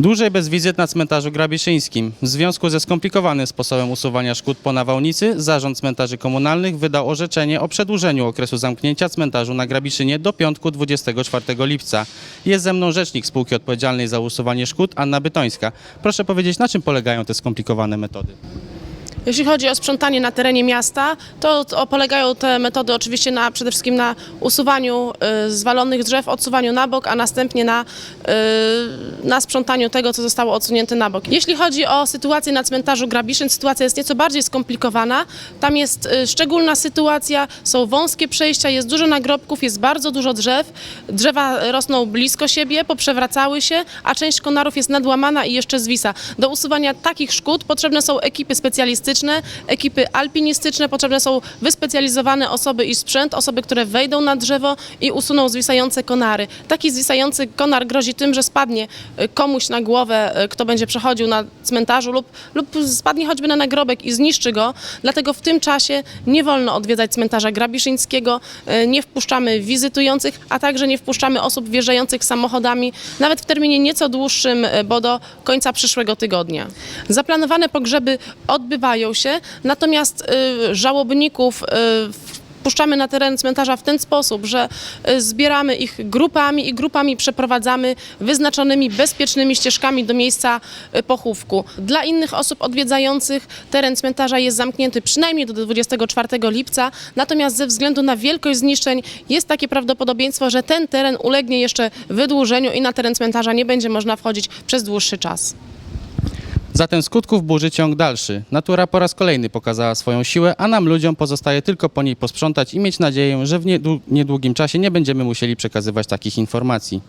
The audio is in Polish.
Dłużej bez wizyt na cmentarzu grabiszyńskim. W związku ze skomplikowanym sposobem usuwania szkód po nawałnicy, Zarząd Cmentarzy Komunalnych wydał orzeczenie o przedłużeniu okresu zamknięcia cmentarzu na Grabiszynie do piątku 24 lipca. Jest ze mną rzecznik spółki odpowiedzialnej za usuwanie szkód, Anna Bytońska. Proszę powiedzieć, na czym polegają te skomplikowane metody? Jeśli chodzi o sprzątanie na terenie miasta, to, polegają te metody oczywiście na, przede wszystkim na usuwaniu y, zwalonych drzew, odsuwaniu na bok, a następnie na, y, na sprzątaniu tego, co zostało odsunięte na bok. Jeśli chodzi o sytuację na cmentarzu Grabiszyn, sytuacja jest nieco bardziej skomplikowana. Tam jest y, szczególna sytuacja, są wąskie przejścia, jest dużo nagrobków, jest bardzo dużo drzew. Drzewa rosną blisko siebie, poprzewracały się, a część konarów jest nadłamana i jeszcze zwisa. Do usuwania takich szkód potrzebne są ekipy specjalistyczne, ekipy alpinistyczne, potrzebne są wyspecjalizowane osoby i sprzęt, osoby, które wejdą na drzewo i usuną zwisające konary. Taki zwisający konar grozi tym, że spadnie y, komuś na głowę, y, kto będzie przechodził na cmentarzu lub, lub spadnie choćby na nagrobek i zniszczy go. Dlatego w tym czasie nie wolno odwiedzać cmentarza grabiszyńskiego, y, nie wpuszczamy wizytujących, a także nie wpuszczamy osób wjeżdżających samochodami, nawet w terminie nieco dłuższym, bo do końca przyszłego tygodnia. Zaplanowane pogrzeby odbywają się, natomiast y, żałobników y, wpuszczamy na teren cmentarza w ten sposób, że y, zbieramy ich grupami i grupami przeprowadzamy wyznaczonymi bezpiecznymi ścieżkami do miejsca pochówku. Dla innych osób odwiedzających teren cmentarza jest zamknięty przynajmniej do 24 lipca, natomiast ze względu na wielkość zniszczeń jest takie prawdopodobieństwo, że ten teren ulegnie jeszcze wydłużeniu i na teren cmentarza nie będzie można wchodzić przez dłuższy czas. Zatem skutków burzy ciąg dalszy. Natura po raz kolejny pokazała swoją siłę, a nam ludziom pozostaje tylko po niej posprzątać i mieć nadzieję, że w niedłu- niedługim czasie nie będziemy musieli przekazywać takich informacji.